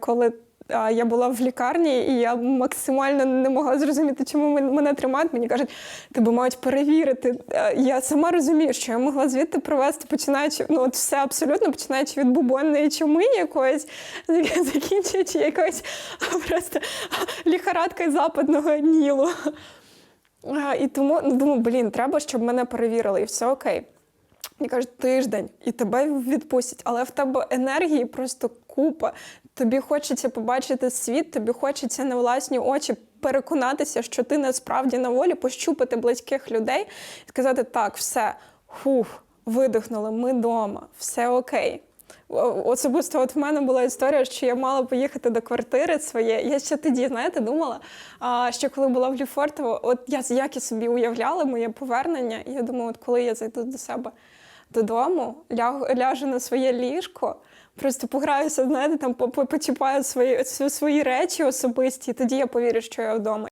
Коли я була в лікарні, і я максимально не могла зрозуміти, чому мене тримають. Мені кажуть, тебе мають перевірити. А, Я сама розумію, що я могла звідти привезти, починаючи, ну от все абсолютно починаючи від бубонної чуми якоїсь, закінчуючи якоюсь просто ліхорадкою западного нілу. І тому ну, думаю, блін, треба, щоб мене перевірили, і все окей. Мені кажуть, тиждень, і тебе відпустять, але в тебе енергії просто купа. Тобі хочеться побачити світ, тобі хочеться на власні очі переконатися, що ти насправді на волі, пощупати близьких людей і сказати: так, все, хух, видихнули, ми вдома, все окей. Особисто от в мене була історія, що я мала поїхати до квартири своєї. Я ще тоді, знаєте, думала, що коли була в Ліфортово, от я як я собі уявляла моє повернення, і я думаю, от коли я зайду до себе додому, ляг, ляжу на своє ліжко, просто пограюся, знаєте, там по- по- почіпаю свої, свої речі особисті, і тоді я повірю, що я вдома.